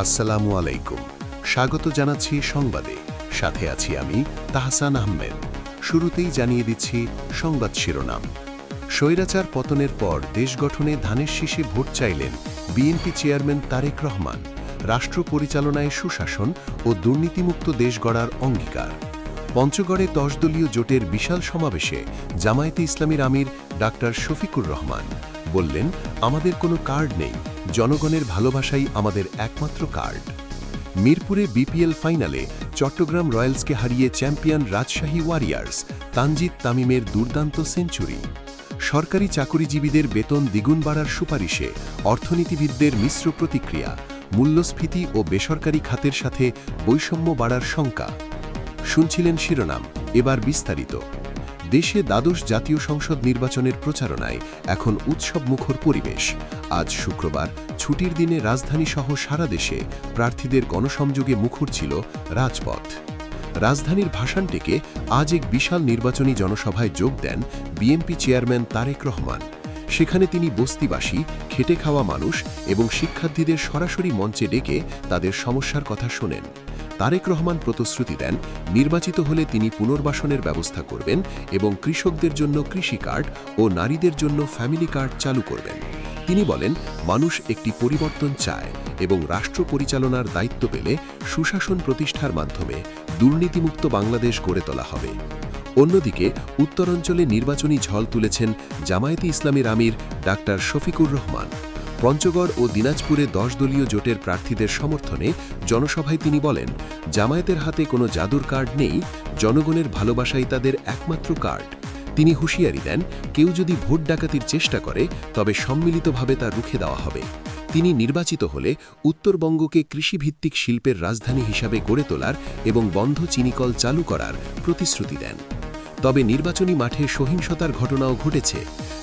আসসালামু আলাইকুম। স্বাগত জানাচ্ছি সংবাদে। সাথে আছি আমি তাহসান আহমেদ। শুরুতেই জানিয়ে দিচ্ছি সংবাদ শিরোনাম। স্বৈরাচার পতনের পর দেশ গঠনে ধানের শীষে ভোট চাইলেন বিএনপি চেয়ারম্যান তারেক রহমান। রাষ্ট্র পরিচালনায় সুশাসন ও দুর্নীতিমুক্ত দেশ গড়ার অঙ্গীকার। পঞ্চগড়ে দশদলীয় জোটের বিশাল সমাবেশে জামায়াতে ইসলামীর আমির ডাক্তার শফিকুর রহমান বললেন, আমাদের কোনো কার্ড নেই, জনগণের ভালোবাসাই আমাদের একমাত্র কার্ড। মিরপুরে বিপিএল ফাইনালে চট্টগ্রাম রয়্যালসকে হারিয়ে চ্যাম্পিয়ন রাজশাহী ওয়ারিয়ার্স তানজিদ তামিমের দুর্দান্ত সেঞ্চুরি। সরকারি চাকুরিজীবীদের বেতন দ্বিগুণ বাড়ার সুপারিশে অর্থনীতিবিদদের মিশ্র প্রতিক্রিয়া, মূল্যস্ফীতি ও বেসরকারি খাতের সাথে বৈষম্য বাড়ার শঙ্কা। শুনছিলেন শিরোনাম, এবার বিস্তারিত। দেশে দ্বাদশ জাতীয় সংসদ নির্বাচনের প্রচারণায় এখন উৎসব মুখর পরিবেশ। আজ শুক্রবার ছুটির দিনে রাজধানী সহ সারা দেশে প্রার্থীদের গণসংযোগে মুখর ছিল রাজপথ। রাজধানীর ভাষানটিকে আজ এক বিশাল নির্বাচনী জনসভায় যোগ দেন বিএনপি চেয়ারম্যান তারেক রহমান। সেখানে তিনি বস্তিবাসী, খেটে খাওয়া মানুষ এবং শিক্ষার্থীদের সরাসরি মঞ্চে ডেকে তাদের সমস্যার কথা শোনেন। তারেক রহমান প্রতিশ্রুতি দেন, নির্বাচিত হলে তিনি পুনর্বাসনের ব্যবস্থা করবেন এবং কৃষকদের জন্য কৃষি কার্ড ও নারীদের জন্য ফ্যামিলি কার্ড চালু করবেন। তিনি বলেন, মানুষ একটি পরিবর্তন চায় এবং রাষ্ট্র পরিচালনার দায়িত্ব পেলে সুশাসন প্রতিষ্ঠার মাধ্যমে দুর্নীতিমুক্ত বাংলাদেশ গড়ে তোলা হবে। অন্যদিকে, উত্তরাঞ্চলে নির্বাচনী ঝল তুলেছেন জামায়াতে ইসলামীর আমির ডাক্তার শফিকুর রহমান। পঞ্চগড় ও দিনাজপুরে দশ দলীয় জোটের প্রার্থীদের সমর্থনে জনসভায় তিনি বলেন, জামায়াতের হাতে কোনো জাদুর কার্ড নেই, জনগণের ভালোবাসাই তাদের একমাত্র কার্ড। তিনি হুঁশিয়ারি দেন, কেউ যদি ভোট ডাকাতির চেষ্টা করে, তবে সম্মিলিতভাবে তা রুখে দেওয়া হবে। তিনি নির্বাচিত হলে উত্তরবঙ্গকে কৃষিভিত্তিক শিল্পের রাজধানী হিসাবে গড়ে তোলার এবং বন্ধ চিনিকল চালু করার প্রতিশ্রুতি দেন। তবে নির্বাচনী মাঠে সহিংসতার ঘটনাও ঘটেছে।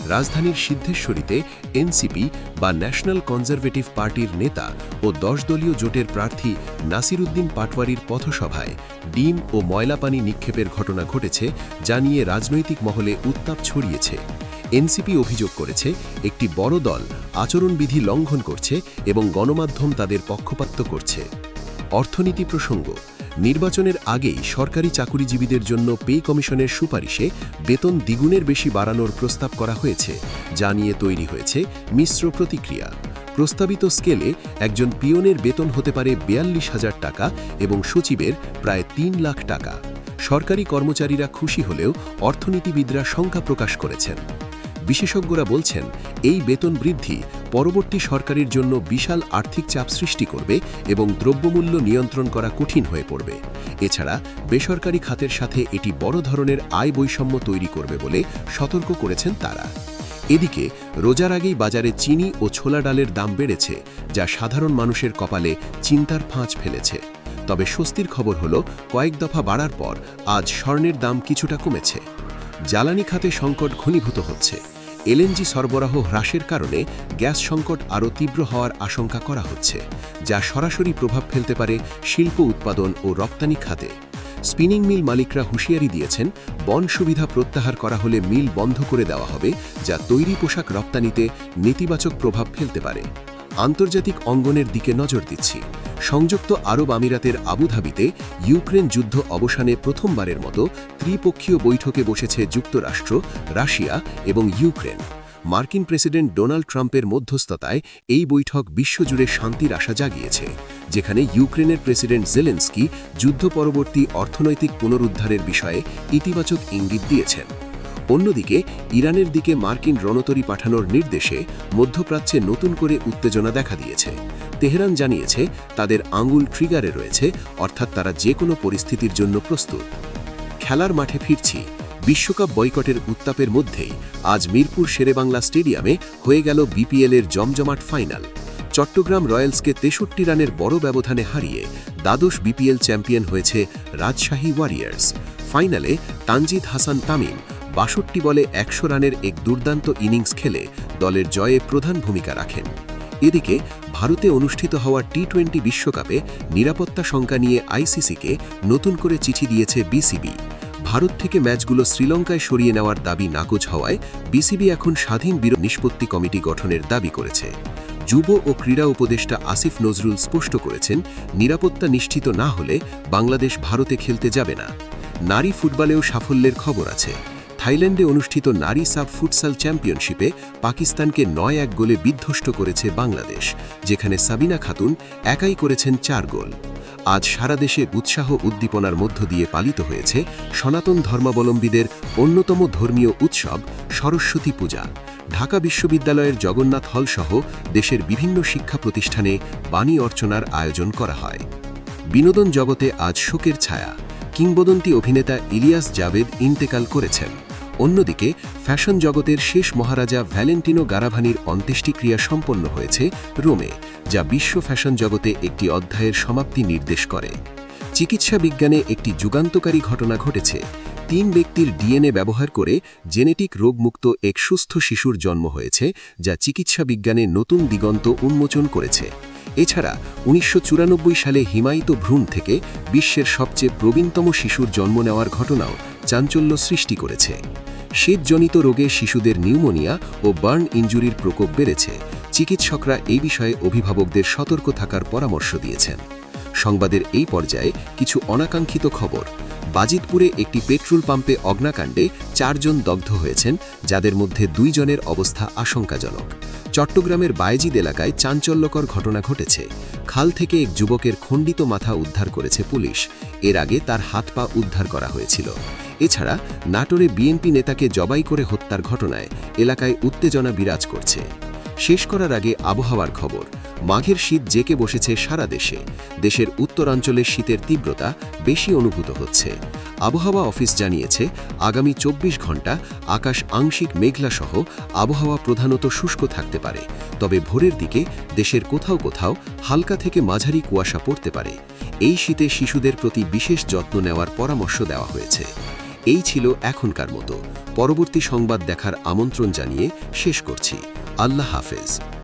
রাজধানীর সিদ্ধেশ্বরীতে এনসিপি বা ন্যাশনাল কনজারভেটিভ পার্টির নেতা ও দশ দলীয় জোটের প্রার্থী নাসিরুদ্দিন পাটওয়ারির পথসভায় ডিম ও ময়লা পানি নিক্ষেপের ঘটনা ঘটেছে, যা নিয়ে রাজনৈতিক মহলে উত্তাপ ছড়িয়েছে। এনসিপি অভিযোগ করেছে, একটি বড় দল আচরণবিধি লঙ্ঘন করছে এবং গণমাধ্যম তাদের পক্ষপাত্য করছে। অর্থনীতি প্রসঙ্গ নির্বাচনের আগেই সরকারি চাকুরিজীবীদের জন্য পে কমিশনের সুপারিশে বেতন দ্বিগুণের বেশি বাড়ানোর প্রস্তাব করা হয়েছে, যা নিয়ে তৈরি হয়েছে মিশ্র প্রতিক্রিয়া। প্রস্তাবিত স্কেলে একজন পিয়নের বেতন হতে পারে বিয়াল্লিশ হাজার টাকা এবং সচিবের প্রায় তিন লাখ টাকা। সরকারি কর্মচারীরা খুশি হলেও অর্থনীতিবিদরা শঙ্কা প্রকাশ করেছেন। বিশেষজ্ঞরা বলছেন, এই বেতন বৃদ্ধি পরবর্তী সরকারের জন্য বিশাল আর্থিক চাপ সৃষ্টি করবে এবং দ্রব্যমূল্য নিয়ন্ত্রণ করা কঠিন হয়ে পড়বে। এছাড়া, বেসরকারি খাতের সাথে এটি বড় ধরনের আয় বৈষম্য তৈরি করবে বলে সতর্ক করেছেন তারা। এদিকে, রোজার আগেই বাজারে চিনি ও ছোলা ডালের দাম বেড়েছে, যা সাধারণ মানুষের কপালে চিন্তার ফাঁচ ফেলেছে। তবে স্বস্তির খবর হল, কয়েক দফা বাড়ার পর আজ স্বর্ণের দাম কিছুটা কমেছে। জ্বালানি খাতে সংকট ঘনীভূত হচ্ছে। এলএনজি সরবরাহ হ্রাসের কারণে গ্যাস সংকট আরও তীব্র হওয়ার আশঙ্কা করা হচ্ছে, যা সরাসরি প্রভাব ফেলতে পারে শিল্প উৎপাদন ও রপ্তানি খাতে। স্পিনিং মিল মালিকরা হুঁশিয়ারি দিয়েছেন, বন সুবিধা প্রত্যাহার করা হলে মিল বন্ধ করে দেওয়া হবে, যা তৈরি পোশাক রপ্তানিতে নেতিবাচক প্রভাব ফেলতে পারে। আন্তর্জাতিক অঙ্গনের দিকে নজর দিচ্ছি। সংযুক্ত আরব আমিরাতের আবুধাবিতে ইউক্রেন যুদ্ধ অবসানে প্রথমবারের মতো ত্রিপক্ষীয় বৈঠকে বসেছে যুক্তরাষ্ট্র, রাশিয়া এবং ইউক্রেন। মার্কিন প্রেসিডেন্ট ডোনাল্ড ট্রাম্পের মধ্যস্থতায় এই বৈঠক বিশ্বজুড়ে শান্তির আশা জাগিয়েছে, যেখানে ইউক্রেনের প্রেসিডেন্ট জেলেন্সকি যুদ্ধ পরবর্তী অর্থনৈতিক পুনরুদ্ধারের বিষয়ে ইতিবাচক ইঙ্গিত দিয়েছেন। অন্যদিকে, ইরানের দিকে মার্কিন রণতরী পাঠানোর নির্দেশে মধ্যপ্রাচ্যে নতুন করে উত্তেজনা দেখা দিয়েছে। তেহরান জানিয়েছে, তাদের আঙ্গুল ট্রিগারে রয়েছে, অর্থাৎ তারা যে কোনো পরিস্থিতির জন্য প্রস্তুত। খেলার মাঠে ফিরছি। বিশ্বকাপ বয়কটের উত্তাপের মধ্যেই আজ মিরপুর শেরেবাংলা স্টেডিয়ামে হয়ে গেল বিপিএলের জমজমাট ফাইনাল। চট্টগ্রাম রয়্যালসকে তেষট্টি রানের বড় ব্যবধানে হারিয়ে দ্বাদশ বিপিএল চ্যাম্পিয়ন হয়েছে রাজশাহী ওয়ারিয়ার্স। ফাইনালে তানজিদ হাসান তামিম বাষট্টি বলে একশো রানের এক দুর্দান্ত ইনিংস খেলে দলের জয়ে প্রধান ভূমিকা রাখেন। এদিকে, ভারতে অনুষ্ঠিত হওয়া টি টোয়েন্টি বিশ্বকাপে নিরাপত্তা শঙ্কা নিয়ে আইসিসিকে নতুন করে চিঠি দিয়েছে বিসিবি। ভারত থেকে ম্যাচগুলো শ্রীলঙ্কায় সরিয়ে নেওয়ার দাবি নাকচ হওয়ায় বিসিবি এখন স্বাধীন বিরোধ নিষ্পত্তি কমিটি গঠনের দাবি করেছে। যুব ও ক্রীড়া উপদেষ্টা আসিফ নজরুল স্পষ্ট করেছেন, নিরাপত্তা নিশ্চিত না হলে বাংলাদেশ ভারতে খেলতে যাবে না। নারী ফুটবলেও সাফল্যের খবর আছে। থাইল্যান্ডে অনুষ্ঠিত নারী সাব ফুটসাল চ্যাম্পিয়নশিপে পাকিস্তানকে নয় এক গোলে বিধ্বস্ত করেছে বাংলাদেশ, যেখানে সাবিনা খাতুন একাই করেছেন চার গোল। আজ সারা দেশে উৎসাহ উদ্দীপনার মধ্য দিয়ে পালিত হয়েছে সনাতন ধর্মাবলম্বীদের অন্যতম ধর্মীয় উৎসব সরস্বতী পূজা। ঢাকা বিশ্ববিদ্যালয়ের জগন্নাথ হলসহ দেশের বিভিন্ন শিক্ষা প্রতিষ্ঠানে বাণী অর্চনার আয়োজন করা হয়। বিনোদন জগতে আজ শোকের ছায়া। কিংবদন্তি অভিনেতা ইলিয়াস জাভেদ ইন্তেকাল করেছেন। অন্যদিকে, ফ্যাশন জগতের শেষ মহারাজা ভ্যালেন্টিনো গারাভানির অন্ত্যেষ্টিক্রিয়া সম্পন্ন হয়েছে রোমে, যা বিশ্ব ফ্যাশন জগতে একটি অধ্যায়ের সমাপ্তি নির্দেশ করে। চিকিৎসা বিজ্ঞানে একটি যুগান্তকারী ঘটনা ঘটেছে। তিন ব্যক্তির ডিএনএ ব্যবহার করে জেনেটিক রোগমুক্ত এক সুস্থ শিশুর জন্ম হয়েছে, যা চিকিৎসা বিজ্ঞানে নতুন দিগন্ত উন্মোচন করেছে। এছাড়া, উনিশশো চুরানব্বই সালে হিমায়িত ভ্রূণ থেকে বিশ্বের সবচেয়ে প্রবীণতম শিশুর জন্ম নেওয়ার ঘটনাও চাঞ্চল্য সৃষ্টি করেছে। শীতজনিত রোগে শিশুদের নিউমোনিয়া ও বার্ন ইঞ্জুরির প্রকোপ বেড়েছে। চিকিৎসকরা এই বিষয়ে অভিভাবকদের সতর্ক থাকার পরামর্শ দিয়েছেন। সংবাদের এই পর্যায়ে কিছু অনাকাঙ্ক্ষিত খবর। বাজিতপুরে একটি পেট্রোল পাম্পে অগ্নাকাণ্ডে চারজন দগ্ধ হয়েছেন, যাদের মধ্যে দুইজনের অবস্থা আশঙ্কাজনক। চট্টগ্রামের বায়েজিদ এলাকায় চাঞ্চল্যকর ঘটনা ঘটেছে। খাল থেকে এক যুবকের খণ্ডিত মাথা উদ্ধার করেছে পুলিশ। এর আগে তার হাত পা উদ্ধার করা হয়েছিল। এছাড়া নাটোরে বিএনপি নেতাকে জবাই করে হত্যার ঘটনায় এলাকায় উত্তেজনা বিরাজ করছে। শেষ করার আগে আবহাওয়ার খবর। মাঘের শীত জেকে বসেছে সারা দেশে। দেশের উত্তরাঞ্চলে শীতের তীব্রতা বেশি অনুভূত হচ্ছে। আবহাওয়া অফিস জানিয়েছে, আগামী চব্বিশ ঘণ্টা আকাশ আংশিক মেঘলাসহ আবহাওয়া প্রধানত শুষ্ক থাকতে পারে। তবে ভোরের দিকে দেশের কোথাও কোথাও হালকা থেকে মাঝারি কুয়াশা পড়তে পারে। এই শীতে শিশুদের প্রতি বিশেষ যত্ন নেওয়ার পরামর্শ দেওয়া হয়েছে। এই ছিল এখনকার মতো। পরবর্তী সংবাদ দেখার আমন্ত্রণ জানিয়ে শেষ করছি। আল্লাহ হাফেজ।